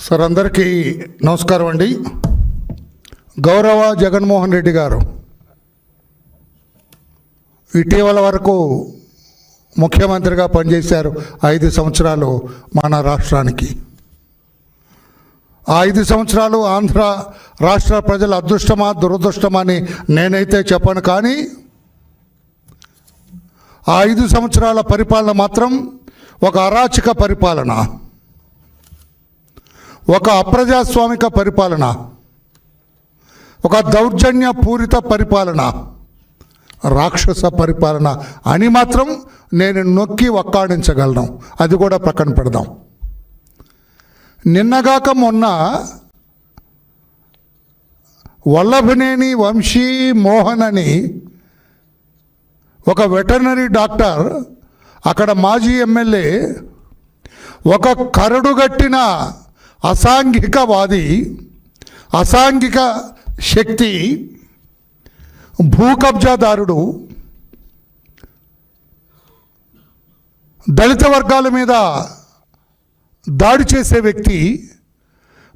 Sir అందరికీ నమస్కారం అండి. గౌరవ జగన్మోహన్ రెడ్డి గారు ఇటీవల వరకు ముఖ్యమంత్రిగా పనిచేశారు ఐదు సంవత్సరాలు మన రాష్ట్రానికి. ఆ ఐదు సంవత్సరాలు ఆంధ్ర రాష్ట్ర ప్రజల అదృష్టమా దురదృష్టమా అని నేనైతే చెప్పను. కానీ ఆ ఐదు సంవత్సరాల పరిపాలన మాత్రం ఒక అరాచక పరిపాలన. ఒక అప్రజాస్వామిక పరిపాలన ఒక దౌర్జన్య పూరిత పరిపాలన రాక్షస పరిపాలన అని మాత్రం నేను నొక్కి ఒక్కాడించగలను అది కూడా పక్కన పెడదాం. నిన్నగాక మొన్న వల్లభనేని వంశీ మోహన్ అని ఒక వెటర్నరీ డాక్టర్ అక్కడ మాజీ ఎమ్మెల్యే ఒక కరడుగట్టిన అసాంఘికవాది అసాంఘిక శక్తి భూకబ్జాదారుడు దళిత వర్గాల మీద దాడి చేసే వ్యక్తి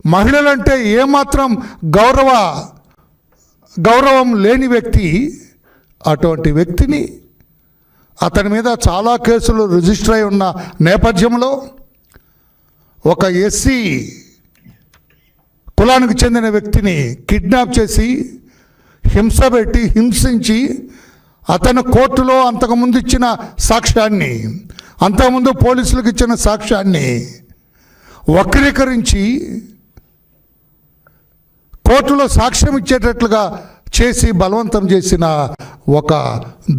మహిళలంటే ఏమాత్రం గౌరవ గౌరవం లేని వ్యక్తి అటువంటి వ్యక్తిని అతని మీద చాలా కేసులు రిజిస్టర్ అయి ఉన్న నేపథ్యంలో ఒక ఎస్సీ కులానికి చెందిన వ్యక్తిని కిడ్నాప్ చేసి హింస పెట్టి హింసించి అతను కోర్టులో అంతకుముందు ఇచ్చిన సాక్ష్యాన్ని అంతకుముందు పోలీసులకు ఇచ్చిన సాక్ష్యాన్ని వక్రీకరించి కోర్టులో సాక్ష్యం ఇచ్చేటట్లుగా చేసి బలవంతం చేసిన ఒక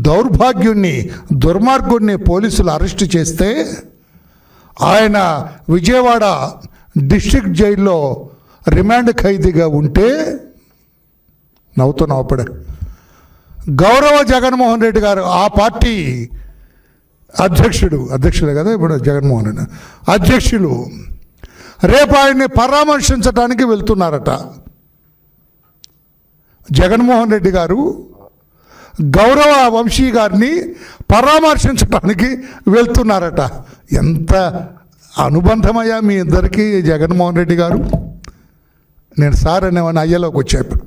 దౌర్భాగ్యుణ్ణి దుర్మార్గుణ్ణి పోలీసులు అరెస్ట్ చేస్తే ఆయన విజయవాడ డిస్ట్రిక్ట్ జైల్లో రిమాండ్ ఖైదీగా ఉంటే నవ్వుతున్నావు అప్పుడే గౌరవ జగన్మోహన్ రెడ్డి గారు ఆ పార్టీ అధ్యక్షుడు అధ్యక్షుడే కదా ఇప్పుడు జగన్మోహన్ రెడ్డి. అధ్యక్షులు రేపు ఆయన్ని పరామర్శించడానికి వెళ్తున్నారట. జగన్మోహన్ రెడ్డి గారు గౌరవ వంశీ గారిని పరామర్శించడానికి వెళ్తున్నారట. ఎంత అనుబంధమయ్యా మీ ఇద్దరికి జగన్మోహన్ రెడ్డి గారు. నేను సార్ అనేవాడిని అయ్యలోకి వచ్చేప్పుడు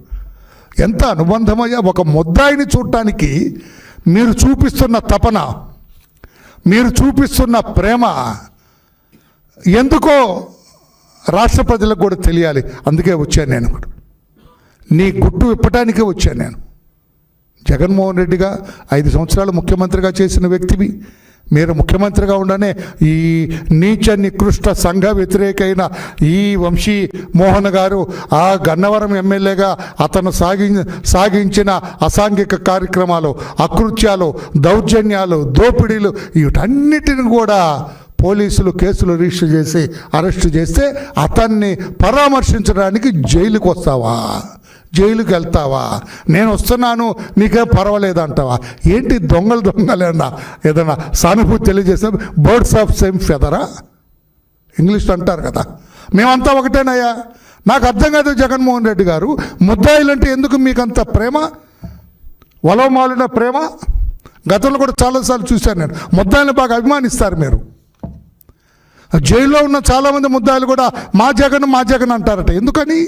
ఎంత అనుబంధమయ్యా ఒక ముద్దాయిని చూడటానికి మీరు చూపిస్తున్న తపన మీరు చూపిస్తున్న ప్రేమ ఎందుకో రాష్ట్ర ప్రజలకు కూడా తెలియాలి. అందుకే వచ్చాను నేను. నీ గుట్టు విప్పటానికే వచ్చాను నేను. జగన్మోహన్ రెడ్డిగా ఐదు సంవత్సరాలు ముఖ్యమంత్రిగా చేసిన వ్యక్తివి. మీరు ముఖ్యమంత్రిగా ఉండనే ఈ నీచ నికృష్ట సంఘ వ్యతిరేకైన ఈ వంశీ మోహన్ గారు ఆ గన్నవరం ఎమ్మెల్యేగా అతను సాగి సాగించిన అసాంఘిక కార్యక్రమాలు అకృత్యాలు దౌర్జన్యాలు దోపిడీలు వీటన్నిటిని కూడా పోలీసులు కేసులు రిజిస్టర్ చేసి అరెస్టు చేస్తే అతన్ని పరామర్శించడానికి జైలుకు వస్తావా జైలుకి వెళ్తావా? నేను వస్తున్నాను నీకే పర్వాలేదు అంటావా? ఏంటి దొంగలు దొంగలేనా ఏదైనా సానుభూతి తెలియజేస్తే బర్డ్స్ ఆఫ్ సేమ్ ఫెదరా? ఇంగ్లీష్లో అంటారు కదా. మేమంతా ఒకటేనయ్యా. నాకు అర్థం కాదు జగన్మోహన్ రెడ్డి గారు. ముద్దాయిలంటే ఎందుకు మీకు అంత ప్రేమ వలవమాలిన ప్రేమ? గతంలో కూడా చాలాసార్లు చూశాను నేను. ముద్దాయిని బాగా అభిమానిస్తారు మీరు. జైల్లో ఉన్న చాలామంది ముద్దాయిలు కూడా మా జగన్ మా జగన్ అంటారట. ఎందుకని?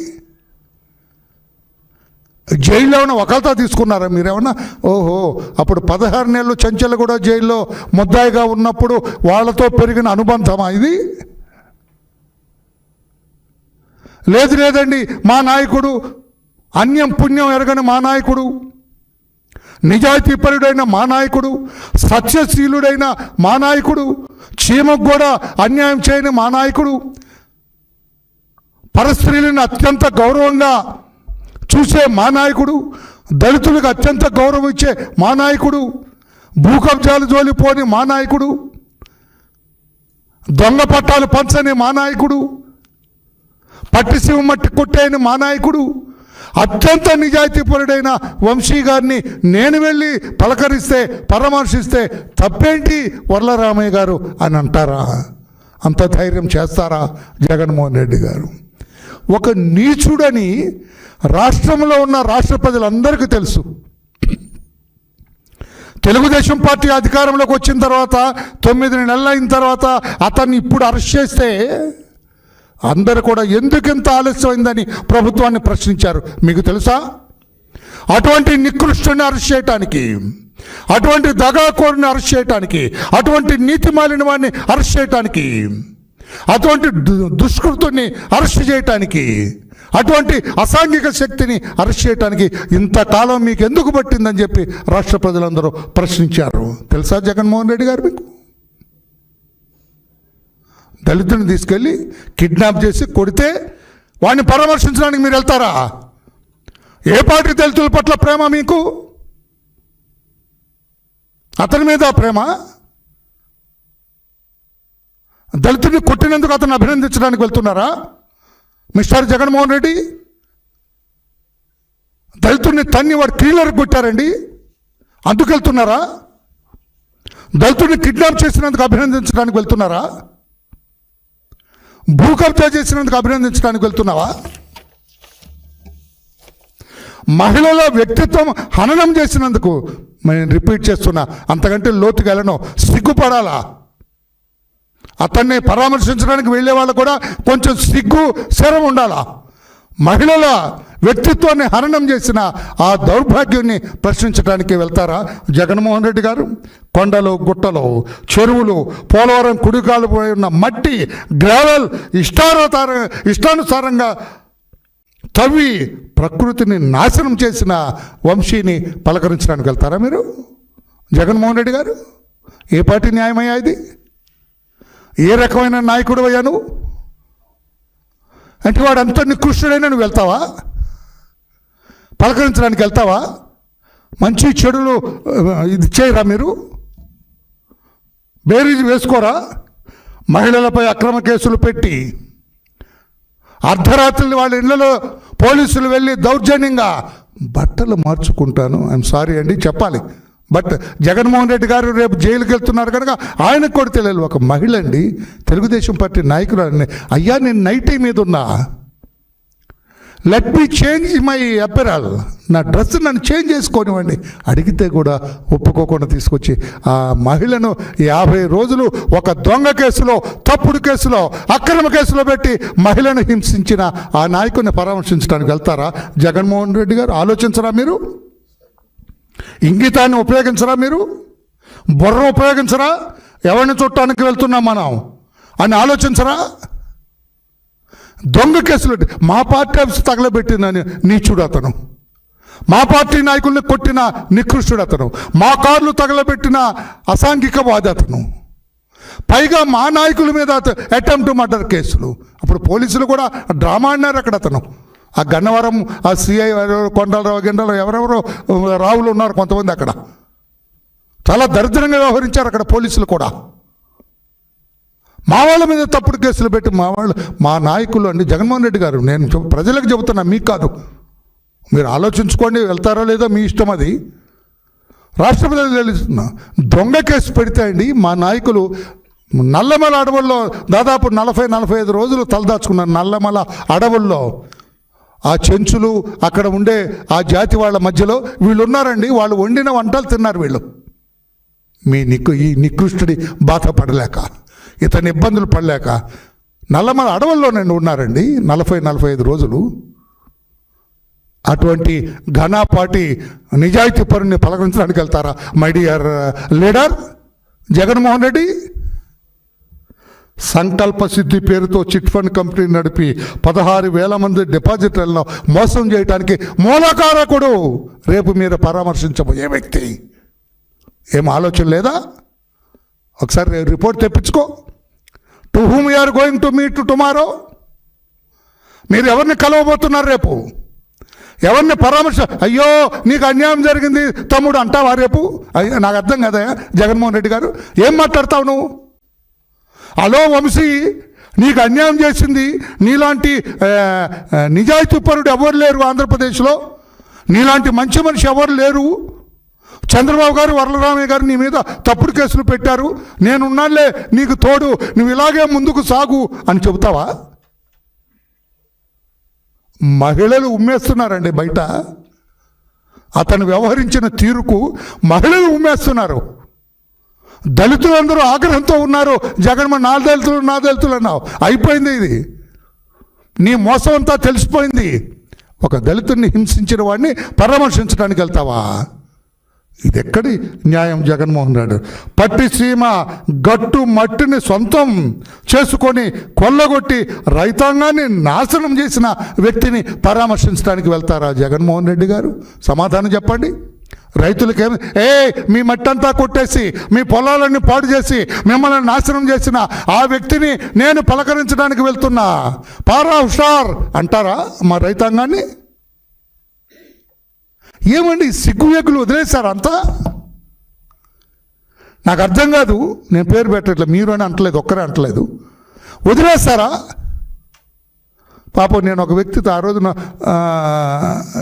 జైల్లో ఉన్న ఒకరితో తీసుకున్నారా మీరేమన్నా? ఓహో అప్పుడు పదహారు నెలలు చెంచలు కూడా జైల్లో ముద్దాయిగా ఉన్నప్పుడు వాళ్ళతో పెరిగిన అనుబంధమా ఇది? లేదు లేదండి మా నాయకుడు అన్యం పుణ్యం ఎరగని మా నాయకుడు నిజాయితీపరుడైన మా నాయకుడు సత్యశీలుడైన మా నాయకుడు చీమకు కూడా అన్యాయం చేయని మా నాయకుడు పరస్త్రీలను అత్యంత గౌరవంగా చూసే మా నాయకుడు దళితులకు అత్యంత గౌరవం ఇచ్చే మా నాయకుడు భూకబ్జాలు జోలిపోని మా నాయకుడు దొంగ పట్టాలు పంచని మా నాయకుడు పట్టిసీమ మట్టి కొట్టేయని మా నాయకుడు అత్యంత నిజాయితీపరుడైన వంశీ గారిని నేను వెళ్ళి పలకరిస్తే పరామర్శిస్తే తప్పేంటి వర్లరామయ్య గారు అని అంటారా? అంత ధైర్యం చేస్తారా జగన్మోహన్ రెడ్డి గారు? ఒక నీచుడని రాష్ట్రంలో ఉన్న రాష్ట్ర ప్రజలందరికీ తెలుసు. తెలుగుదేశం పార్టీ అధికారంలోకి వచ్చిన తర్వాత తొమ్మిది నెలలు అయిన తర్వాత అతన్ని ఇప్పుడు అరెస్ట్ చేస్తే అందరు కూడా ఎందుకింత ఆలస్యమైందని ప్రభుత్వాన్ని ప్రశ్నించారు. మీకు తెలుసా? అటువంటి నికృష్టుని అరెస్ట్ చేయటానికి అటువంటి దగాకోరిని అరెస్ట్ చేయటానికి అటువంటి నీతి మాలిన వాడిని అరెస్ట్ చేయటానికి అటువంటి దు- దుష్కృతుని అరెస్ట్ చేయటానికి అటువంటి అసాంఘిక శక్తిని అరెస్ట్ చేయటానికి ఇంతకాలం మీకు ఎందుకు పట్టిందని చెప్పి రాష్ట్ర ప్రజలందరూ ప్రశ్నించారు. తెలుసా జగన్మోహన్ రెడ్డి గారు మీకు? దళితుని తీసుకెళ్ళి కిడ్నాప్ చేసి కొడితే వాడిని పరామర్శించడానికి మీరు వెళ్తారా? ఏ పార్టీ దళితుల పట్ల ప్రేమ మీకు? అతని మీద ప్రేమ? దళితుడిని కొట్టినందుకు అతను అభినందించడానికి వెళ్తున్నారా? మిస్టర్ జగన్మోహన్ రెడ్డి? దళితుడిని తన్ని వాడు క్లీనర్ కొట్టారండి. అందుకు వెళ్తున్నారా? దళితుడిని కిడ్నాప్ చేసినందుకు అభినందించడానికి వెళ్తున్నారా? భూ కబ్జా చేసినందుకు అభినందించడానికి వెళ్తున్నావా? మహిళల వ్యక్తిత్వం హననం చేసినందుకు నేను రిపీట్ చేస్తున్నా అంతకంటే లోతుగా వెళ్ళను సిగ్గుపడాలా? అతన్ని పరామర్శించడానికి వెళ్ళే వాళ్ళు కూడా కొంచెం సిగ్గు శరం ఉండాలా? మహిళల వ్యక్తిత్వాన్ని హరణం చేసిన ఆ దౌర్భాగ్యాన్ని ప్రశ్నించడానికి వెళ్తారా జగన్మోహన్ రెడ్డి గారు? కొండలు గుట్టలు చెరువులు పోలవరం కుడికాలిపోయి ఉన్న మట్టి గ్రావెల్ ఇష్టానుసార ఇష్టానుసారంగా తవ్వి ప్రకృతిని నాశనం చేసిన వంశీని పలకరించడానికి వెళ్తారా మీరు? జగన్మోహన్ రెడ్డి గారు? ఏ పార్టీ న్యాయమయ్యా ఇది? ఏ రకమైన నాయకుడు అయ్యా నువ్వు? అంటే వాడు అంత నికృష్టుడైనా నువ్వు వెళ్తావా? పలకరించడానికి వెళ్తావా? మంచి చెడులు ఇది చేయరా మీరు? బేరీజ్ వేసుకోరా? మహిళలపై అక్రమ కేసులు పెట్టి అర్ధరాత్రి వాళ్ళ ఇళ్ళలో పోలీసులు వెళ్ళి దౌర్జన్యంగా బట్టలు మార్చుకుంటాను. ఐఎమ్ సారీ అండి చెప్పాలి. బట్ జగన్మోహన్ రెడ్డి గారు రేపు జైలుకి వెళ్తున్నారు కనుక ఆయనకు కూడా తెలియదు. ఒక మహిళ అండి తెలుగుదేశం పార్టీ నాయకులు అయ్యా నేను నైటీ మీద ఉన్నా. Let me change my apparel నా డ్రెస్ నన్ను చేంజ్ చేసుకోనివ్వండి. అడిగితే కూడా ఒప్పుకోకుండా తీసుకొచ్చి ఆ మహిళను యాభై రోజులు ఒక దొంగ కేసులో తప్పుడు కేసులో అక్రమ కేసులో పెట్టి మహిళను హింసించిన ఆ నాయకుడిని పరామర్శించడానికి వెళ్తారా? జగన్మోహన్ రెడ్డి గారు ఆలోచించరా మీరు? ఇంగితాన్ని ఉపయోగించరా మీరు? బుర్ర ఉపయోగించరా? ఎవరిని చుట్టానికి వెళ్తున్నాం మనం? అని ఆలోచించరా? దొంగ కేసులు మా పార్టీ ఆఫీస్ తగలబెట్టిన నీచుడు అతను. మా పార్టీ నాయకుల్ని కొట్టిన నికృష్టుడు అతను. మా కార్లు తగలబెట్టిన అసాంఘికవాది అతను. పైగా మా నాయకుల మీద అటెంప్ట్ మర్డర్ కేసులు. అప్పుడు పోలీసులు కూడా డ్రామా అన్నారు అక్కడ అతను. ఆ గన్నవరం ఆ సిఐ కొండలరావు గిండలు ఎవరెవరో రావులు ఉన్నారు కొంతమంది అక్కడ. చాలా దరిద్రంగా వ్యవహరించారు అక్కడ పోలీసులు కూడా. మా వాళ్ళ మీద తప్పుడు కేసులు పెట్టి మా వాళ్ళు మా నాయకులు అండి జగన్మోహన్ రెడ్డి గారు నేను ప్రజలకు చెబుతున్నా మీకు కాదు. మీరు ఆలోచించుకోండి వెళ్తారో లేదో మీ ఇష్టం అది. రాష్ట్ర ప్రజలు తెలుస్తున్నా దొంగ కేసు పెడితే అండి మా నాయకులు నల్లమల అడవుల్లో దాదాపు నలభై నలభై ఐదు రోజులు తలదాచుకున్నారు నల్లమల అడవుల్లో. ఆ చెంచులు అక్కడ ఉండే ఆ జాతి వాళ్ళ మధ్యలో వీళ్ళు ఉన్నారండి వాళ్ళు వండిన వంటలు తిన్నారు వీళ్ళు. మీ నిక్కు ఈ నికృష్టుడి బాధపడలేక ఇతని ఇబ్బందులు పడలేక నల్లమల అడవుల్లో నేను ఉన్నారండి. నలభై నలభై ఐదు రోజులు అటువంటి ఘనాపాటి నిజాయితీ పరుని పలకరించడానికి వెళ్తారా my dear leader Jaganmohan Reddy Sankalp Siddhi పేరుతో చిట్ ఫండ్ కంపెనీ నడిపి పదహారు వేల మంది డిపాజిటర్లను మోసం చేయడానికి మూలకారకుడు రేపు మీరు పరామర్శించబోయే వ్యక్తి. ఏం ఆలోచన లేదా? ఒకసారి report తెప్పించుకో. To whom you are going to meet tomorrow మీరు ఎవరిని కలవబోతున్నారు రేపు? ఎవరిని పరామర్శ? అయ్యో నీకు అన్యాయం జరిగింది తమ్ముడు అంటావా రేపు? అయ్యో నాకు అర్థం కదా జగన్మోహన్ రెడ్డి గారు. ఏం మాట్లాడతావు నువ్వు? హలో వంశీ నీకు అన్యాయం చేసింది. నీలాంటి నిజాయితీపరుడు ఎవరు లేరు ఆంధ్రప్రదేశ్లో? నీలాంటి మంచి మనిషి ఎవరు లేరు? చంద్రబాబు గారు వరలరామయ్య గారు నీ మీద తప్పుడు కేసులు పెట్టారు. నేనున్నానులే నీకు తోడు నువ్వు ఇలాగే ముందుకు సాగు అని చెబుతావా? మహిళలు ఉమ్మేస్తున్నారండి బయట. అతను వ్యవహరించిన తీరుకు మహిళలు ఉమ్మేస్తున్నారు. దళితులందరూ ఆగ్రహంతో ఉన్నారు. జగన్మోహన్ నా దళితులు నా దళితులు అన్నావు. అయిపోయింది ఇది. నీ మోసం అంతా తెలిసిపోయింది. ఒక దళితుడిని హింసించిన వాడిని పరామర్శించడానికి వెళ్తావా? ఇది ఎక్కడి న్యాయం జగన్మోహన్ రెడ్డి? పట్టిసీమ గట్టు మట్టిని సొంతం చేసుకొని కొల్లగొట్టి రైతాంగాన్ని నాశనం చేసిన వ్యక్తిని పరామర్శించడానికి వెళ్తారా జగన్మోహన్ రెడ్డి గారు? సమాధానం చెప్పండి. రైతులకేమి ఏ మీ మట్టంతా కొట్టేసి మీ పొలాలన్నీ పాడు చేసి మిమ్మల్ని నాశనం చేసిన ఆ వ్యక్తిని నేను పలకరించడానికి వెళ్తున్నా. పారా హుషార్ అంటారా మా రైతాంగాన్ని? ఏమండి సిగ్గు ఎగ్గులు వదిలేశారు అంతా? నాకు అర్థం కాదు నేను పేరు పెట్టట్లేదు మీరు అని అంటలేదు ఒక్కరే అంటలేదు వదిలేస్తారా? పాపం నేను ఒక వ్యక్తితో ఆ రోజున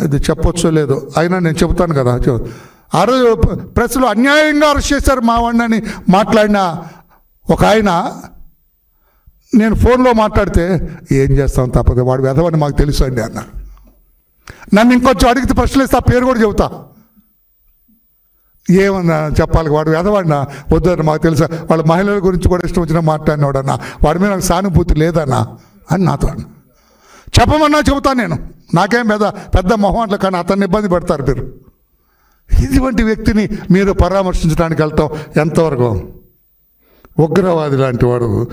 ఇది చెప్పొచ్చో లేదో అయినా నేను చెబుతాను కదా ఆ రోజు ప్రెస్లో అన్యాయంగా అరెస్ట్ చేశారు మా వాడిని మాట్లాడిన ఒక ఆయన. నేను ఫోన్లో మాట్లాడితే ఏం చేస్తాం తప్పదు వాడు వెధవని మాకు తెలుసు అండి అన్నారు. నన్ను ఇంకొంచెం అడిగితే ప్రశ్నలు ఇస్తే ఆ పేరు కూడా చెబుతా. ఏమన్నా చెప్పాలి వాడు వెధవాడినా? వద్దన్న మాకు తెలుసా. వాళ్ళ మహిళల గురించి కూడా ఇష్టం వచ్చినా మాట్లాడినాడన్నా. వాడి మీద నాకు సానుభూతి లేదన్నా అని నాతో అన్నా. చెప్పమన్నా చెబుతాను నేను. నాకేం పెద్ద పెద్ద మొహమాటలు కానీ అతన్ని ఇబ్బంది పెడతారు మీరు. ఇటువంటి వ్యక్తిని మీరు పరామర్శించడానికి వెళ్తాం ఎంతవరకు? ఉగ్రవాది లాంటి వాడు.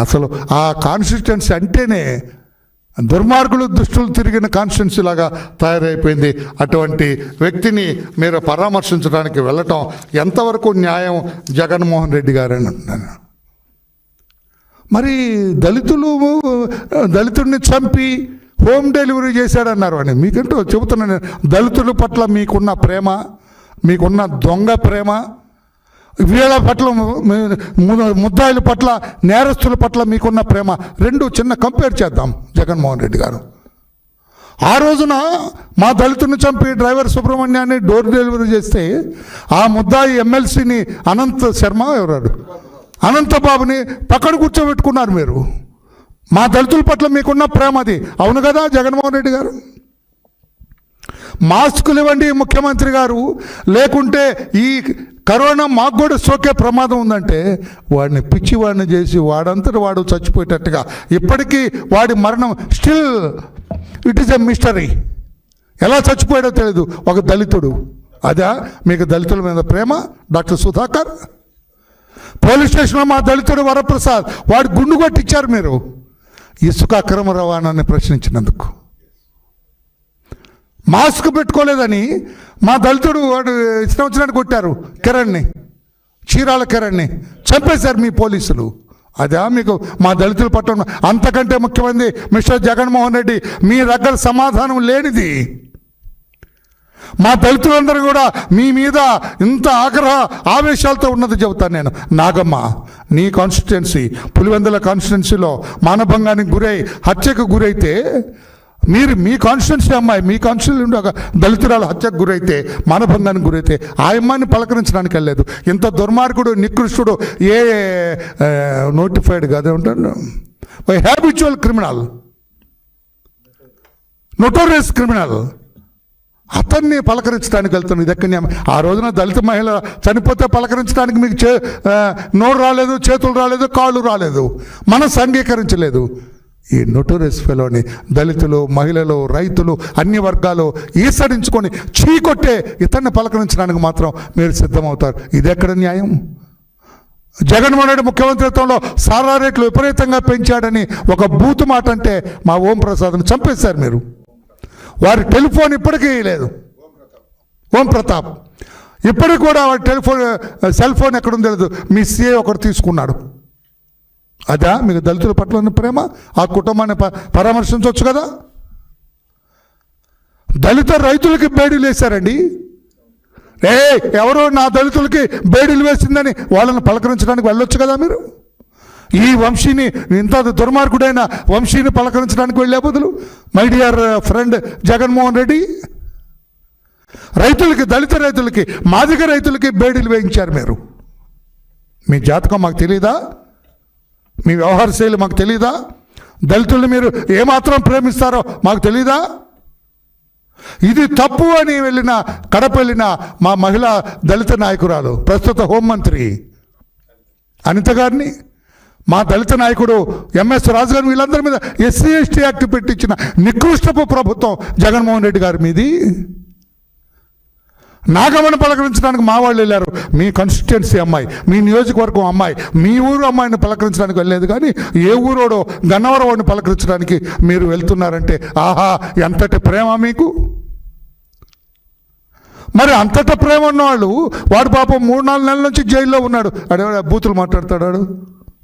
అసలు ఆ కాన్స్టిట్యున్సీ అంటేనే దుర్మార్గులు దుష్టులు తిరిగిన కాన్స్టిట్యున్సీ లాగా తయారైపోయింది. అటువంటి వ్యక్తిని మీరు పరామర్శించడానికి వెళ్ళటం ఎంతవరకు న్యాయం? జగన్మోహన్ రెడ్డి గారని అంటున్నాను. మరి దళితులు దళితుడిని చంపి హోమ్ డెలివరీ చేశాడన్నారు అని. మీకంటూ చెబుతున్నాను దళితుల పట్ల మీకున్న ప్రేమ మీకున్న దొంగ ప్రేమ వీళ్ళ పట్ల ముద్దాయిల పట్ల నేరస్తుల పట్ల మీకున్న ప్రేమ రెండు చిన్న కంపేర్ చేద్దాం జగన్మోహన్ రెడ్డి గారు. ఆ రోజున మా దళితుని చంపి డ్రైవర్ సుబ్రహ్మణ్యాన్ని డోర్ డెలివరీ చేస్తే ఆ ముద్దాయి ఎమ్మెల్సీని అనంత్ శర్మ ఎవరాడు అనంతబాబుని పక్కన కూర్చోబెట్టుకున్నారు మీరు. మా దళితుల పట్ల మీకున్న ప్రేమ అది. అవును కదా జగన్మోహన్ రెడ్డి గారు? మాస్కులు ఇవ్వండి ముఖ్యమంత్రి గారు. లేకుంటే ఈ కరోనా మాకు కూడా సోకే ప్రమాదం ఉందంటే వాడిని పిచ్చివాడిని చేసి వాడంతటి వాడు చచ్చిపోయేటట్టుగా. ఇప్పటికీ వాడి మరణం still it is a mystery. ఎలా చచ్చిపోయాడో తెలియదు ఒక దళితుడు. అదా? మీకు దళితుల మీద ప్రేమ? డాక్టర్ సుధాకర్? పోలీస్ స్టేషన్లో మా దళితుడు వరప్రసాద్ వాడు గుండు కొట్టించారు మీరు. ఇసుక అక్రమ రవాణాన్ని ప్రశ్నించినందుకు. మాస్క్ పెట్టుకోలేదని మా దళితుడు వాడు ఇష్టం వచ్చినట్టు కొట్టారు కిరణ్ని చీరాల కిరణ్ని చంపేశారు మీ పోలీసులు. అదా మీకు మా దళితుల పట్ల అంతకంటే ముఖ్యమైనది మిస్టర్ జగన్మోహన్ రెడ్డి మీ దగ్గర సమాధానం లేనిది. మా దళితులందరూ కూడా మీ మీద ఇంత ఆగ్రహ ఆవేశాలతో ఉన్నది చెబుతాను నేను. నాగమ్మ నీ కాన్స్టిట్యున్సీ పులివెందుల కాన్స్టిట్యున్సీలో మానభంగానికి గురై హత్యకు గురైతే మీరు మీ కాన్స్టిట్యున్సీ అమ్మాయి మీ కాన్స్టిట్యున్సీ ఒక దళితురాలు హత్యకు గురైతే మానభంగానికి గురైతే ఆ అమ్మాయిని పలకరించడానికి వెళ్ళలేదు. ఇంత దుర్మార్గుడు నికృష్టుడు ఏ నోటిఫైడ్ కాదే ఉంటాడు. హ్యాబిచువల్ క్రిమినల్ నొటోరియస్ క్రిమినల్ అతన్ని పలకరించడానికి వెళ్తున్నాను. ఇది ఎక్కడ ఆ రోజున దళిత మహిళ చనిపోతే పలకరించడానికి మీకు చే నోరు రాలేదు చేతులు రాలేదు కాళ్ళు రాలేదు. మనసు అంగీకరించలేదు. ఈ నొటోరియస్ ఫెలోని దళితులు మహిళలు రైతులు అన్ని వర్గాలు ఈసడించుకొని చీకొట్టే ఇతన్ని పలకరించడానికి మాత్రం మీరు సిద్ధమవుతారు. ఇది ఎక్కడ న్యాయం? జగన్మోహన్ రెడ్డి ముఖ్యమంత్రిత్వంలో సారా రేట్లు విపరీతంగా పెంచాడని ఒక బూతు మాట అంటే మా ఓం ప్రసాద్ను చంపేశారు మీరు. వారి టెలిఫోన్ ఇప్పటికీ లేదు. ఓం ప్రతాప్. ఇప్పటికి కూడా వారి టెలిఫోన్ సెల్ ఫోన్ ఎక్కడుందో తెలియదు మీ సీఏ ఒకటి తీసుకున్నాడు. అదా? మీకు దళితుల పట్ల ఉన్న ప్రేమ? ఆ కుటుంబాన్ని ప- పరామర్శించవచ్చు కదా? దళిత రైతులకి బేడీలు వేశారండి. ఏ ఎవరో నా దళితులకి బేడీలు వేసిందని వాళ్ళని పలకరించడానికి వెళ్ళొచ్చు కదా మీరు? ఈ వంశీని ఇంత దుర్మార్గుడైన వంశీని పలకరించడానికి వెళ్ళే బదులు my dear uh, friend Jaganmohan Reddy రైతులకి దళిత రైతులకి మాదిగ రైతులకి బేడీలు వేయించారు మీరు. మీ జాతకం మాకు తెలియదా మీ వ్యవహార శైలి మాకు తెలియదా దళితుల్ని మీరు ఏమాత్రం ప్రేమిస్తారో మాకు తెలియదా ఇది తప్పు అని వెళ్ళిన కడప వెళ్ళిన మా మహిళా దళిత నాయకురాలు ప్రస్తుత హోంమంత్రి అనిత గారిని మా దళిత నాయకుడు ఎంఎస్ రాజు గారు వీళ్ళందరి మీద ఎస్సీ ఎస్టీ యాక్ట్ పెట్టించిన నికృష్టపు ప్రభుత్వం జగన్మోహన్ రెడ్డి గారి మీది. నాగమణ పలకరించడానికి మా వాళ్ళు వెళ్ళారు. మీ కాన్స్టిట్యున్సీ అమ్మాయి మీ నియోజకవర్గం అమ్మాయి మీ ఊరు అమ్మాయిని పలకరించడానికి వెళ్ళలేదు కానీ ఏ ఊరోడో గన్నవరవాడిని పలకరించడానికి మీరు వెళ్తున్నారంటే ఆహా ఎంతటి ప్రేమ మీకు? మరి అంతట ప్రేమ ఉన్నవాళ్ళు వాడు పాపం మూడు నాలుగు నెలల నుంచి జైల్లో ఉన్నాడు. అడే బూతులు మాట్లాడతాడు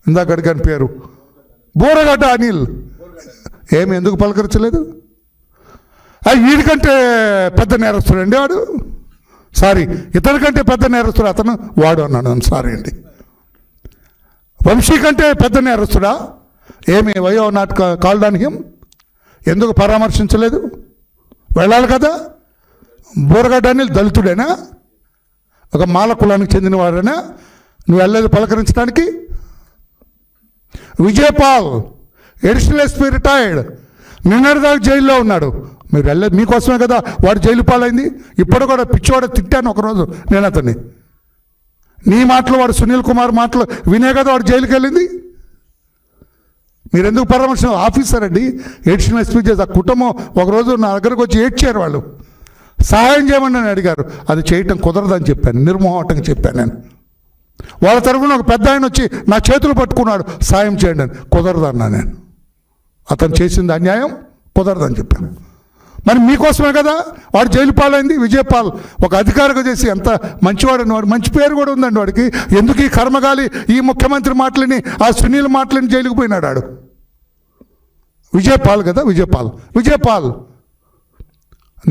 ఇందాక అడిగాను పేరు. బూరగడ్డ అనిల్. ఏమి ఎందుకు పలకరించలేదు? అది వీడికంటే పెద్ద నేరస్తుడు అండి వాడు. సారీ ఇతని కంటే పెద్ద నేరస్తుడు అతను వాడు అన్నాను. సారీ అండి. వంశీ కంటే పెద్ద నేరస్తుడా? ఏమి వయో నాట్ కాల్డ్ హిమ్ ఎందుకు పరామర్శించలేదు? వెళ్ళాలి కదా? బూరగడ్డ అనిల్ దళితుడేనా? ఒక మాల కులానికి చెందినవాడేనా? నువ్వు వెళ్ళలేదు పలకరించడానికి? Vijaypal additional SP retired. నిన్నటిదాకా జైల్లో ఉన్నాడు. మీరు వెళ్ళే మీకోసమే కదా వాడు జైలు పాలైంది. ఇప్పుడు కూడా పిచ్చివాడు తిట్టాను ఒకరోజు నేను అతన్ని. నీ మాటలు వాడు సునీల్ కుమార్ మాటలు వినే కదా వాడు జైలుకి వెళ్ళింది మీరు ఎందుకు పరామర్శం? ఆఫీసర్ అండి. ఎడిషనల్ ఎస్పీ చేసి ఆ కుటుంబం ఒకరోజు నా దగ్గరకు వచ్చి ఏడ్చారు వాళ్ళు. సహాయం చేయమని నేను అడిగారు. అది చేయటం కుదరదని చెప్పాను. నిర్మోహటంగా చెప్పాను నేను. వాళ్ళ తరఫున ఒక పెద్ద ఆయన వచ్చి నా చేతులు పట్టుకున్నాడు. సాయం చేయండి అని. కుదరదన్నా నేను. అతను చేసింది అన్యాయం కుదరదని చెప్పాను. మరి మీకోసమే కదా? వాడు జైలు పాలైంది విజయపాల్ ఒక అధికారిగా చేసి ఎంత మంచివాడని వాడు మంచి పేరు కూడా ఉందండి వాడికి. ఎందుకు ఈ కర్మగాలి ఈ ముఖ్యమంత్రి మాటలని ఆ సునీల్ మాటలని జైలుకు పోయినాడు ఆడు విజయపాల్ కదా విజయపాల్. విజయపాల్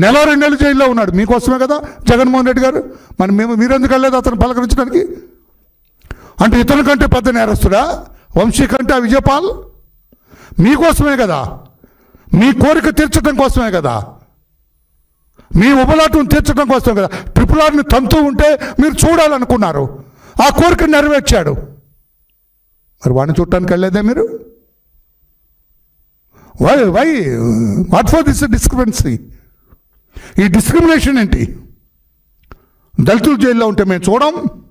నెల రెండు జైల్లో ఉన్నాడు. మీకోసమే కదా జగన్మోహన్ రెడ్డి గారు? మరి మేము మీరెందుకు వెళ్ళలేదు అతను పలకరించడానికి? అంటే ఇతని కంటే పెద్ద నేరస్తుడా? వంశీ కంటే ఆ విజయపాల్? మీకోసమే కదా. మీ కోరిక తీర్చడం కోసమే కదా. మీ ఉపలాటం తీర్చడం కోసమే కదా. ట్రిపుల్ ఆర్ని తంతూ ఉంటే మీరు చూడాలనుకున్నారు. ఆ కోరిక నెరవేర్చాడు. మరి వాడిని చూడటానికి వెళ్ళలేదే మీరు? Why why what for this discrepancy ఈ డిస్క్రిమినేషన్ ఏంటి? దళితులు జైల్లో ఉంటే మేము చూడం.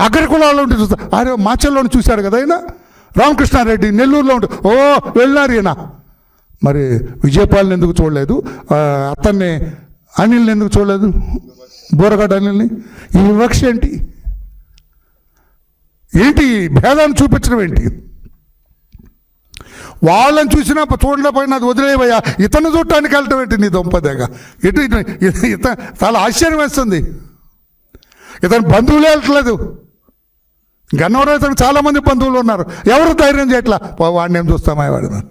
అగ్ర కులాల్లో ఉంటే చూస్తా. అరే మాచల్లోని చూశాడు కదా ఆయన? రామకృష్ణారెడ్డి నెల్లూరులో ఉంటే. ఓ వెళ్ళారు ఈయన. మరి విజయపాల్ని ఎందుకు చూడలేదు? అతన్ని అనిల్ని ఎందుకు చూడలేదు? బోరగడ్డ అనిల్ని. ఈ వివక్ష ఏంటి? ఏంటి భేదాన్ని చూపించడం ఏంటి? వాళ్ళని చూసినా చూడలేకపోయినా అది వదిలేవయ్యా. ఇతను చూడటానికి వెళ్ళటం ఏంటి నీ దొంపదేగా ఇటు ఇటు ఇత చాలా ఆశ్చర్యం వేస్తుంది. ఇతను బంధువులే వెళ్ళట్లేదు. గన్నవరం ఇతను చాలామంది బంధువులు ఉన్నారు. ఎవరు ధైర్యం చేయట్లా? వాడిని ఏం చూస్తామా వాడిని?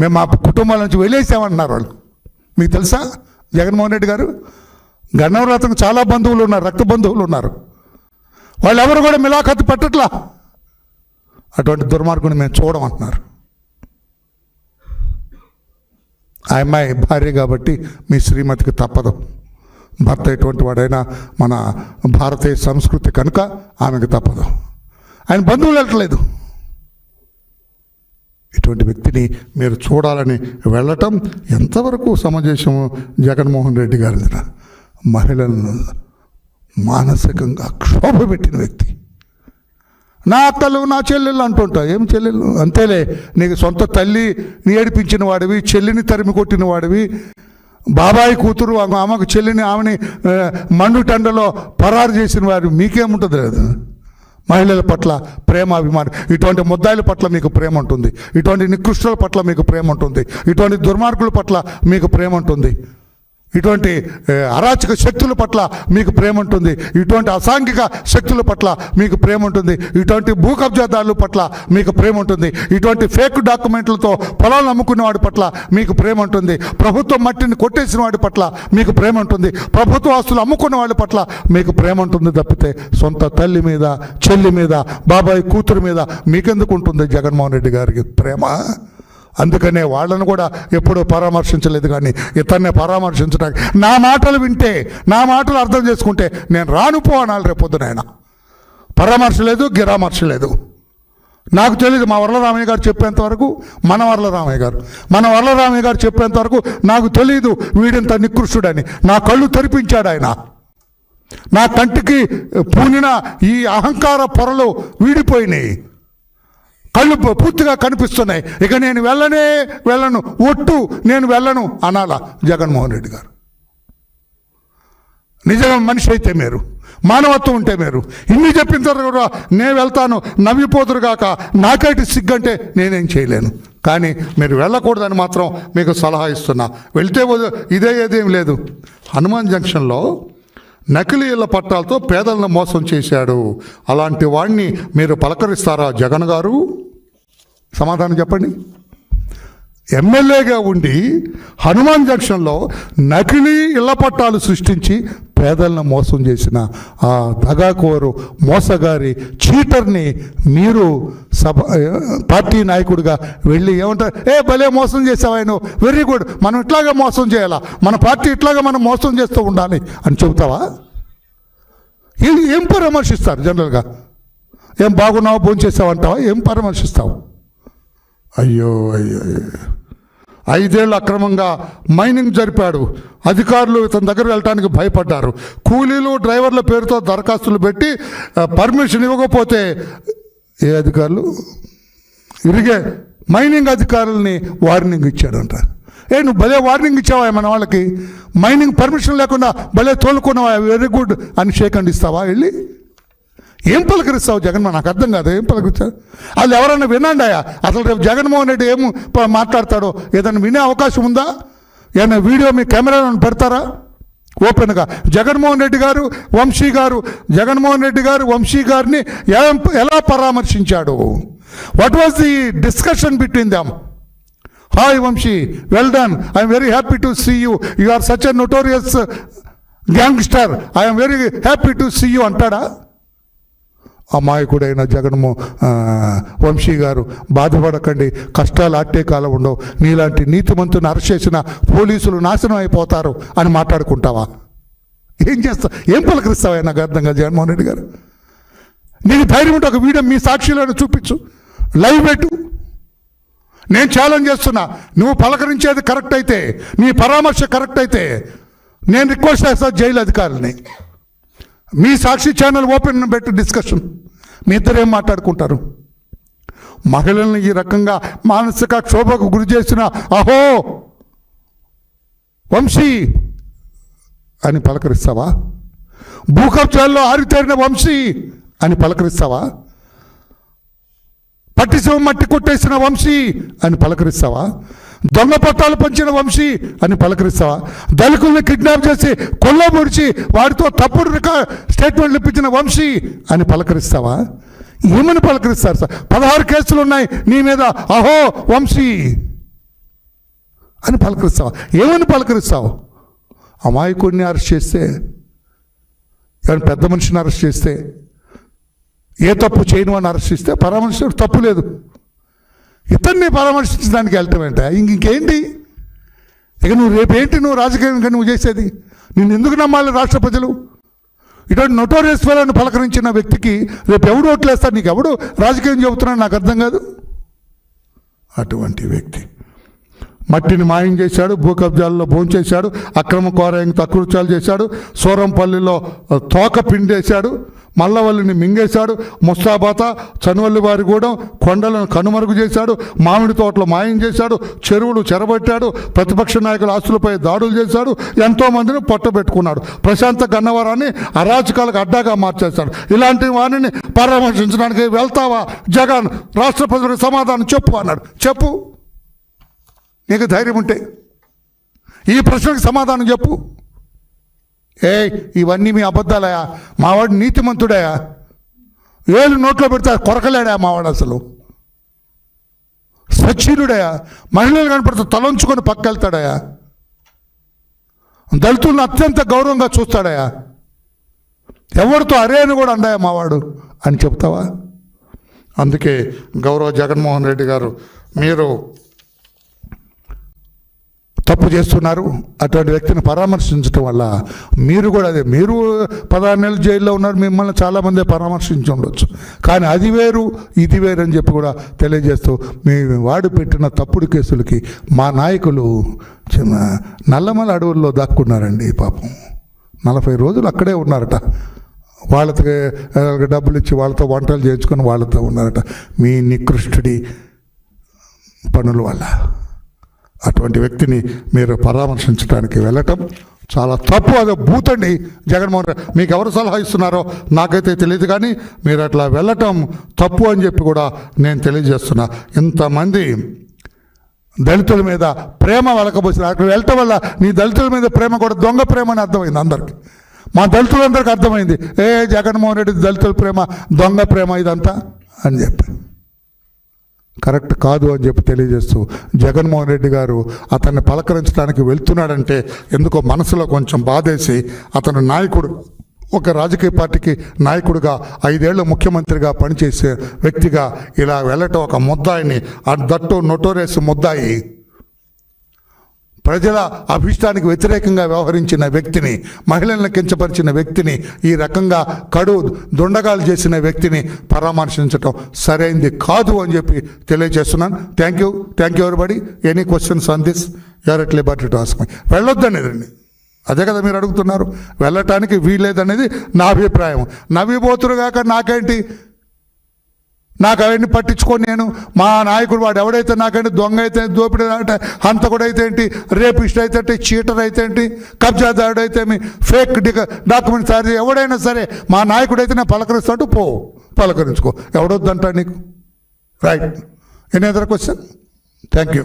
మేము మా కుటుంబాల నుంచి వెళ్ళేసామంటున్నారు వాళ్ళు. మీకు తెలుసా? జగన్మోహన్ రెడ్డి గారు? గన్నవరం అతను చాలా బంధువులు ఉన్నారు రక్త బంధువులు ఉన్నారు. వాళ్ళు ఎవరు కూడా మిలాఖత్ పెట్టట్లా? అటువంటి దుర్మార్గుని మేము చూడమంటున్నారు. ఆ అమ్మాయి భార్య కాబట్టి మీ శ్రీమతికి తప్పదు. భర్త ఎటువంటి వాడైనా మన భారతీయ సంస్కృతి కనుక ఆమెకు తప్పదు. ఆయన బంధువులు వెళ్ళట్లేదు. ఇటువంటి వ్యక్తిని మీరు చూడాలని వెళ్ళటం ఎంతవరకు సమంజసము జగన్మోహన్ రెడ్డి గారి మహిళలను మానసికంగా క్షోభ పెట్టిన వ్యక్తి. నా అక్కలు నా చెల్లెళ్ళు అంటుంటా ఏం చెల్లెళ్ళు? అంతేలే నీకు సొంత తల్లి నీ ఏడిపించిన వాడివి చెల్లిని తరిమి కొట్టిన వాడివి బాబాయి కూతురు ఆమెకు చెల్లిని ఆమెని మండుటండలో పరారు చేసిన వారు మీకేముంటుంది లేదు. మహిళల పట్ల ప్రేమ అభిమానం ఇటువంటి ముద్దాయిల పట్ల మీకు ప్రేమ ఉంటుంది. ఇటువంటి నికృష్టుల పట్ల మీకు ప్రేమ ఉంటుంది. ఇటువంటి దుర్మార్గుల పట్ల మీకు ప్రేమ ఉంటుంది. ఇటువంటి అరాచక శక్తుల పట్ల మీకు ప్రేమ ఉంటుంది. ఇటువంటి అసాంఘిక శక్తుల పట్ల మీకు ప్రేమ ఉంటుంది. ఇటువంటి భూ కబ్జాదారుల పట్ల మీకు ప్రేమ ఉంటుంది. ఇటువంటి ఫేక్ డాక్యుమెంట్లతో పొలాలు అమ్ముకునే వాడి పట్ల మీకు ప్రేమ ఉంటుంది. ప్రభుత్వం మట్టిని కొట్టేసిన వాడి పట్ల మీకు ప్రేమ ఉంటుంది. ప్రభుత్వ ఆస్తులు అమ్ముకున్న వాళ్ళ పట్ల మీకు ప్రేమ ఉంటుంది తప్పితే సొంత తల్లి మీద చెల్లి మీద బాబాయ్ కూతురు మీద మీకెందుకు ఉంటుంది జగన్మోహన్ రెడ్డి గారికి ప్రేమ? అందుకనే వాళ్ళను కూడా ఎప్పుడూ పరామర్శించలేదు కానీ ఇతన్నే పరామర్శించడానికి నా మాటలు వింటే నా మాటలు అర్థం చేసుకుంటే నేను రానుపో అనాలి రేపొద్దున ఆయన. పరామర్శ లేదు గిరామర్శ లేదు. నాకు తెలియదు మా వరలరామయ్య గారు చెప్పేంతవరకు మన వరలరామయ్య గారు. మన వరలరామయ్య గారు చెప్పేంత వరకు నాకు తెలియదు వీడింత నికృష్టుడని. నా కళ్ళు తెరిపించాడు ఆయన. నా కంటికి పూనిన ఈ అహంకార పొరలు వీడిపోయినాయి. కళ్ళు పూర్తిగా కనిపిస్తున్నాయి. ఇక నేను వెళ్ళనే వెళ్ళను. ఒట్టు నేను వెళ్ళను అనాలా జగన్మోహన్ రెడ్డి గారు. నిజంగా మనిషి అయితే మీరు. మానవత్వం ఉంటే మీరు. ఇన్ని చెప్పిన తర్వాత కూడా నేను వెళ్తాను నవ్విపోతురు కాక నాకైతే సిగ్గంటే నేనేం చేయలేను. కానీ మీరు వెళ్ళకూడదని మాత్రం మీకు సలహా ఇస్తున్నా. వెళ్తే ఇదే ఏదేం లేదు. హనుమాన్ జంక్షన్లో నకిలీ ఇళ్ళ పట్టాలతో పేదలను మోసం చేశాడు. అలాంటి వాడిని మీరు పలకరిస్తారా జగన్ గారు? సమాధానం చెప్పండి. ఎమ్మెల్యేగా ఉండి హనుమాన్ జంక్షన్లో నకిలీ ఇళ్ళ పట్టాలు సృష్టించి పేదలను మోసం చేసిన ఆ దగాకోరు మోసగారి చీటర్ని మీరు సభ పార్టీ నాయకుడిగా వెళ్ళి ఏమంటారు ఏ భలే మోసం చేసావు ఆయన? Very good. మనం ఇట్లాగే మోసం చేయాలా? మన పార్టీ ఇట్లాగే మనం మోసం చేస్తూ ఉండాలి. అని చెబుతావా? ఏం ఏం పరామర్శిస్తారు జనరల్గా? ఏం బాగున్నావు? భోంచేసావంటావా? ఏం పరామర్శిస్తావు? అయ్యో అయ్యో ఐదేళ్ళు అక్రమంగా మైనింగ్ జరిపాడు. అధికారులు ఇతని దగ్గర వెళ్ళటానికి భయపడ్డారు. కూలీలు డ్రైవర్ల పేరుతో దరఖాస్తులు పెట్టి పర్మిషన్ ఇవ్వకపోతే ఏ అధికారులు? ఇరిగే మైనింగ్ అధికారుల్ని వార్నింగ్ ఇచ్చాడంట. ఏ నువ్వు భలే వార్నింగ్ ఇచ్చావా మన వాళ్ళకి? మైనింగ్ పర్మిషన్ లేకుండా భలే తోలుకున్నావా? వెరీ గుడ్ అని షేక్ అండ్ ఇస్తావా? వెళ్ళి. ఏం పలకరిస్తావు జగన్ నాకు అర్థం కాదు. ఏం పలకరిస్తావు? వాళ్ళు ఎవరన్నా వినండి అయ్యా. అసలు రేపు జగన్మోహన్ రెడ్డి ఏం మాట్లాడతాడో? ఏదైనా వినే అవకాశం ఉందా? ఏమైనా వీడియో మీ కెమెరాలను పెడతారా? ఓపెన్గా జగన్మోహన్ రెడ్డి గారు వంశీ గారు జగన్మోహన్ రెడ్డి గారు వంశీ గారిని ఎలా పరామర్శించాడు? What was the discussion between them hi Vamshi. Well done I'm very happy to see you you are such a notorious gangster I'm very happy to see you అంటాడా? అమాయకుడైన జగన్మో వంశీ గారు బాధపడకండి. కష్టాలు అట్టే కాలం ఉండవు. నీలాంటి నీతిమంతుని అరెస్ట్ పోలీసులు నాశనం అయిపోతారు అని మాట్లాడుకుంటావా? ఏం చేస్తా? ఏం పలకరిస్తావా నాకు అర్థం కాదు జగన్మోహన్ రెడ్డి గారు? నీకు ధైర్యం ఉంటే ఒక వీడియో మీ సాక్షిలోనే చూపించు. లైవ్ పెట్టు. నేను ఛాలెంజ్ చేస్తున్నా. నువ్వు పలకరించేది కరెక్ట్ అయితే నీ పరామర్శ కరెక్ట్ అయితే నేను రిక్వెస్ట్ చేస్తా జైలు అధికారులని. మీ సాక్షి ఛానల్ ఓపెన్ పెట్టి డిస్కషన్ మీ ఇద్దరేం మాట్లాడుకుంటారు? మహిళలను ఈ రకంగా మానసిక క్షోభకు గురి చేసిన అహో వంశీ అని పలకరిస్తావా? భూకబ్జాల్లో ఆరితేరిన వంశీ అని పలకరిస్తావా? పట్టిసీమ మట్టి కొట్టేసిన వంశీ అని పలకరిస్తావా? దొంగ పట్టాలు పంచిన వంశీ అని పలకరిస్తావా? దళితుల్ని కిడ్నాప్ చేసి కొల్ల పొడిచి వాడితో తప్పుడు రికా స్టేట్మెంట్లు ఇప్పించిన వంశీ అని పలకరిస్తావా? ఏమని పలకరిస్తారు సార్? పదహారు కేసులు ఉన్నాయి నీ మీద. అహో వంశీ అని పలకరిస్తావా? ఏమని పలకరిస్తావు? అమాయకుడిని అరెస్ట్ చేస్తే ఎవరైనా పెద్ద మనిషిని అరెస్ట్ చేస్తే ఏ తప్పు చేయను అని అరెస్ట్ చేస్తే పరామర్శ తప్పు లేదు. ఇతన్ని పరామర్శించడానికి వెళ్ళటం ఏంట ఇంక ఇంకేంటి? ఇక నువ్వు రేపేంటి నువ్వు రాజకీయం నువ్వు చేసేది? నిన్ను ఎందుకు నమ్మాలి రాష్ట్ర ప్రజలు? ఇటువంటి నొటోరేశ్వరాన్ని పలకరించిన వ్యక్తికి రేపు ఎవడు ఓట్లేస్తాడు? నీకు ఎవడు రాజకీయం చెబుతున్నాడు? నాకు అర్థం కాదు. అటువంటి వ్యక్తి. మట్టిని మాయం చేశాడు భూ కబ్జాల్లో భోంచేశాడు అక్రమ కోరాయంగా తక్కువచాలు చేశాడు సూరంపల్లిలో తోక పిండేశాడు మల్లవల్లిని మింగేశాడు ముస్తాబాత చనువల్లివారిగూడెం కొండలను కనుమరుగు చేశాడు మామిడి తోటలు మాయం చేశాడు చెరువులు చెరబట్టాడు ప్రతిపక్ష నాయకుల ఆస్తులపై దాడులు చేశాడు ఎంతోమందిని పట్టబెట్టుకున్నాడు పొట్టబెట్టుకున్నాడు ప్రశాంత గన్నవరాన్ని అరాచకాలకు అడ్డాగా మార్చేశాడు. ఇలాంటి వారిని పరామర్శించడానికి వెళ్తావా? జగన్ రాష్ట్ర ప్రజలకు సమాధానం చెప్పు అన్నాడు. చెప్పు. నీకు ధైర్యం ఉంటే. ఈ ప్రశ్నకు సమాధానం చెప్పు. ఏ ఇవన్నీ మీ అబద్ధాలయా మావాడు నీతిమంతుడయా ఏళ్ళు నోట్లో పెడితే కొరకలేడా మావాడు అసలు. సచ్చీనుడయా మహిళలు కనపడితే తలంచుకొని పక్కెళ్తాడయా దళితులను అత్యంత గౌరవంగా చూస్తాడయా ఎవరితో అరే అని కూడా అండాయా మావాడు అని చెప్తావా? అందుకే గౌరవ జగన్మోహన్ రెడ్డి గారు మీరు తప్పు చేస్తున్నారు. అటువంటి వ్యక్తిని పరామర్శించడం వల్ల మీరు కూడా అదే మీరు పదహారు నెలలు జైల్లో ఉన్నారు మిమ్మల్ని చాలామంది పరామర్శించి ఉండొచ్చు. కానీ అది వేరు ఇది వేరు అని చెప్పి కూడా తెలియజేస్తూ మీ వాడు పెట్టిన తప్పుడు కేసులకి మా నాయకులు చిన్న నల్లమల అడవుల్లో దాక్కున్నారండి పాపం. నలభై రోజులు అక్కడే ఉన్నారట. వాళ్ళకి డబ్బులు ఇచ్చి వాళ్ళతో వంటలు చేయించుకొని వాళ్ళతో ఉన్నారట. మీ నికృష్టుడి పనుల వల్ల. అటువంటి వ్యక్తిని మీరు పరామర్శించడానికి వెళ్ళటం చాలా తప్పు. అది భూతండి జగన్మోహన్ రెడ్డి. మీకు ఎవరు సలహా ఇస్తున్నారో నాకైతే తెలియదు కానీ మీరు అట్లా వెళ్ళటం తప్పు అని చెప్పి కూడా నేను తెలియజేస్తున్నా. ఇంతమంది దళితుల మీద ప్రేమ వెలకబోసిన అక్కడ వెళ్ళటం వల్ల నీ దళితుల మీద ప్రేమ కూడా దొంగ ప్రేమ అని అర్థమైంది అందరికీ. మా దళితులందరికీ అర్థమైంది. ఏ జగన్మోహన్ రెడ్డి దళితుల ప్రేమ దొంగ ప్రేమ ఇదంతా అని చెప్పి. కరెక్ట్ కాదు అని చెప్పి తెలియజేస్తూ జగన్మోహన్ రెడ్డి గారు అతన్ని పలకరించడానికి వెళ్తున్నాడంటే ఎందుకో మనసులో కొంచెం బాధేసి అతను నాయకుడు ఒక రాజకీయ పార్టీకి నాయకుడిగా ఐదేళ్ళు ముఖ్యమంత్రిగా పనిచేసే వ్యక్తిగా ఇలా వెళ్ళటం ఒక ముద్దాయిని దట్టు నొటోరేసి ముద్దాయి. ప్రజల అభిష్టానికి వ్యతిరేకంగా వ్యవహరించిన వ్యక్తిని మహిళలను కించపరిచిన వ్యక్తిని ఈ రకంగా కడు దుండగాలు చేసిన వ్యక్తిని పరామర్శించటం సరైంది కాదు అని చెప్పి తెలియజేస్తున్నాను. Thank you thank you everybody any questions on this you are at liberty to ask my వెళ్ళొద్దనేదండి అదే కదా మీరు అడుగుతున్నారు. వెళ్ళటానికి వీలేదనేది నా అభిప్రాయం. నవ్విపోతురు కాక నాకేంటి? నాకు అవన్నీ పట్టించుకొని నేను? మా నాయకుడు వాడు ఎవడైతే నాకంటే దొంగ అయితే దోపిడీ అంటే హంతకుడు అయితే ఏంటి? రేపిస్ట్ అయితే ఏంటి? చీటర్ అయితే ఏంటి? కబ్జాదారుడు అయితే మీ ఫేక్ డాక్యుమెంట్స్ తయారు ఎవడైనా సరే మా నాయకుడు అయితే నేను పలకరిస్తాడు పో. పలకరించుకో. ఎవడొద్దంటా నీకు? Right. Any other question? Thank you